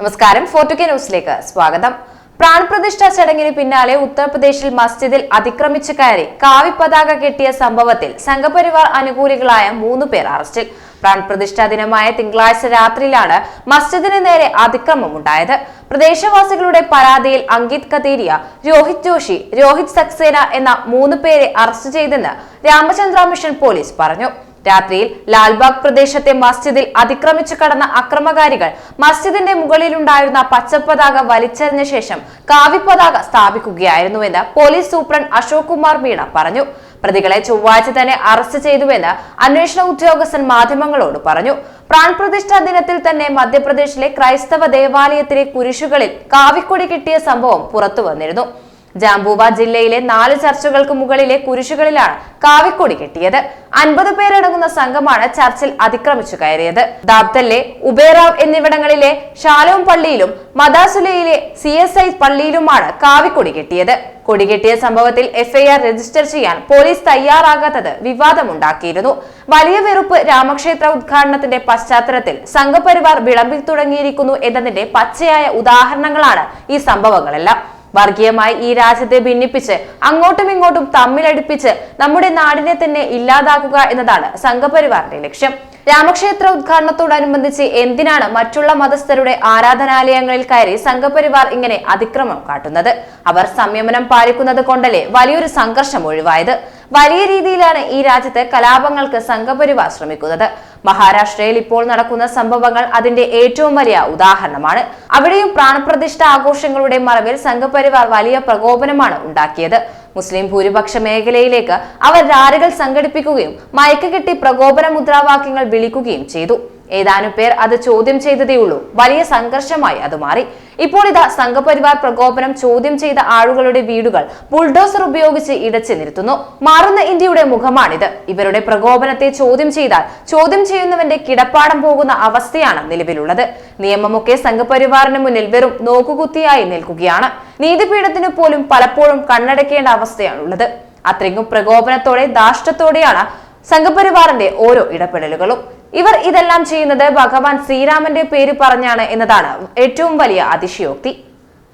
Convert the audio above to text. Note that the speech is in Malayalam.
നമസ്കാരം. ഫോർട്ടുകെ ന്യൂസിലേക്ക് സ്വാഗതം. പ്രാൺപ്രതിഷ്ഠാ ചടങ്ങിന് പിന്നാലെ ഉത്തർപ്രദേശിൽ മസ്ജിദിൽ അതിക്രമിച്ചു കയറി കാവി പതാക കെട്ടിയ സംഭവത്തിൽ സംഘപരിവാർ അനുകൂലികളായ മൂന്ന് പേർ അറസ്റ്റിൽ. പ്രാൺപ്രതിഷ്ഠാ ദിനമായ തിങ്കളാഴ്ച രാത്രിയിലാണ് മസ്ജിദിന് നേരെ അതിക്രമമുണ്ടായത്. പ്രദേശവാസികളുടെ പരാതിയിൽ അങ്കിത് കതേരിയ രോഹിത് ജോഷി രോഹിത് സക്സേന എന്ന മൂന്ന് പേരെ അറസ്റ്റ് ചെയ്തെന്ന് രാമചന്ദ്ര മിഷൻ പോലീസ് പറഞ്ഞു. രാത്രിയിൽ ലാൽബാഗ് പ്രദേശത്തെ മസ്ജിദിൽ അതിക്രമിച്ചു കടന്ന അക്രമകാരികൾ മസ്ജിദിന്റെ മുകളിലുണ്ടായിരുന്ന പച്ചപ്പതാക വലിച്ചെറിഞ്ഞ ശേഷം കാവിപ്പതാക സ്ഥാപിക്കുകയായിരുന്നുവെന്ന് പോലീസ് സൂപ്രണ്ട് അശോക് കുമാർ മീണ പറഞ്ഞു. പ്രതികളെ ചൊവ്വാഴ്ച തന്നെ അറസ്റ്റ് ചെയ്തുവെന്ന് അന്വേഷണ ഉദ്യോഗസ്ഥൻ മാധ്യമങ്ങളോട് പറഞ്ഞു. പ്രാൺപ്രതിഷ്ഠാ ദിനത്തിൽ തന്നെ മധ്യപ്രദേശിലെ ക്രൈസ്തവ ദേവാലയത്തിലെ കുരിശുകളിൽ കാവിക്കൊടി കിട്ടിയ സംഭവം പുറത്തു വന്നിരുന്നു. ജാംബൂവ ജില്ലയിലെ നാല് ചർച്ചുകൾക്ക് മുകളിലെ കുരിശുകളിലാണ് കാവിക്കൊടി കെട്ടിയത്. അൻപത് പേരടങ്ങുന്ന സംഘമാണ് ചർച്ചിൽ അതിക്രമിച്ചു കയറിയത്. ദാബ്തല്ലെ ഉബേറാവ് എന്നിവിടങ്ങളിലെ ഷാലോം പള്ളിയിലും മദാസുലയിലെ സി എസ് ഐ പള്ളിയിലുമാണ് കാവിക്കൊടി കെട്ടിയത്. കൊടികെട്ടിയ സംഭവത്തിൽ എഫ്ഐആർ രജിസ്റ്റർ ചെയ്യാൻ പോലീസ് തയ്യാറാകാത്തത് വിവാദമുണ്ടാക്കിയിരുന്നു. വലിയ വെറുപ്പ് രാമക്ഷേത്ര ഉദ്ഘാടനത്തിന്റെ പശ്ചാത്തലത്തിൽ സംഘപരിവാർ വിളമ്പിൽ തുടങ്ങിയിരിക്കുന്നു എന്നതിന്റെ പച്ചയായ ഉദാഹരണങ്ങളാണ് ഈ സംഭവങ്ങളെല്ലാം. വർഗീയമായി ഈ രാജ്യത്തെ ഭിന്നിപ്പിച്ച് അങ്ങോട്ടും ഇങ്ങോട്ടും തമ്മിലടിപ്പിച്ച് നമ്മുടെ നാടിനെ തന്നെ ഇല്ലാതാക്കുക എന്നതാണ് സംഘപരിവാറിന്റെ ലക്ഷ്യം. രാമക്ഷേത്ര ഉദ്ഘാടനത്തോടനുബന്ധിച്ച് എന്തിനാണ് മറ്റുള്ള മതസ്ഥരുടെ ആരാധനാലയങ്ങളിൽ കയറി സംഘപരിവാർ ഇങ്ങനെ അതിക്രമം കാട്ടുന്നത്? അവർ സംയമനം പാലിക്കുന്നത് കൊണ്ടല്ലേ വലിയൊരു സംഘർഷം ഒഴിവായത്? വലിയ രീതിയിലാണ് ഈ രാജ്യത്ത് കലാപങ്ങൾക്ക് സംഘപരിവാർ ശ്രമിക്കുന്നത്. മഹാരാഷ്ട്രയിൽ ഇപ്പോൾ നടക്കുന്ന സംഭവങ്ങൾ അതിന്റെ ഏറ്റവും വലിയ ഉദാഹരണമാണ്. അവിടെയും പ്രാണപ്രതിഷ്ഠ ആഘോഷങ്ങളുടെ മറവിൽ സംഘപരിവാർ വലിയ പ്രകോപനമാണ് ഉണ്ടാക്കിയത്. മുസ്ലിം ഭൂരിപക്ഷ മേഖലയിലേക്ക് അവർ റാലികൾ സംഘടിപ്പിക്കുകയും മയക്ക് കെട്ടി പ്രകോപന മുദ്രാവാക്യങ്ങൾ വിളിക്കുകയും ചെയ്തു. ഏതാനും പേർ അത് ചോദ്യം ചെയ്തതേയുള്ളൂ വലിയ സംഘർഷമായി അത് മാറി. ഇപ്പോൾ ഇതാ സംഘപരിവാർ പ്രകോപനം ചോദ്യം ചെയ്ത ആളുകളുടെ വീടുകൾ ബുൾഡോസർ ഉപയോഗിച്ച് ഇടച്ചു നിർത്തുന്നു മാറുന്ന ഇന്ത്യയുടെ മുഖമാണിത്. ഇവരുടെ പ്രകോപനത്തെ ചോദ്യം ചെയ്താൽ ചോദ്യം ചെയ്യുന്നവന്റെ കിടപ്പാടം പോകുന്ന അവസ്ഥയാണ് നിലവിലുള്ളത്. നിയമമൊക്കെ സംഘപരിവാറിന് മുന്നിൽ വെറും നോക്കുകുത്തിയായി നിൽക്കുകയാണ്. നീതിപീഠത്തിന് പോലും പലപ്പോഴും കണ്ണടക്കേണ്ട അവസ്ഥയാണുള്ളത്. അത്രയ്ക്കും പ്രകോപനത്തോടെ ധാഷ്ടത്തോടെയാണ് സംഘപരിവാറിന്റെ ഓരോ ഇടപെടലുകളും. ഇവർ ഇതെല്ലാം ചെയ്യുന്നത് ഭഗവാൻ ശ്രീരാമന്റെ പേര് പറഞ്ഞാണ് എന്നതാണ് ഏറ്റവും വലിയ അതിശയോക്തി.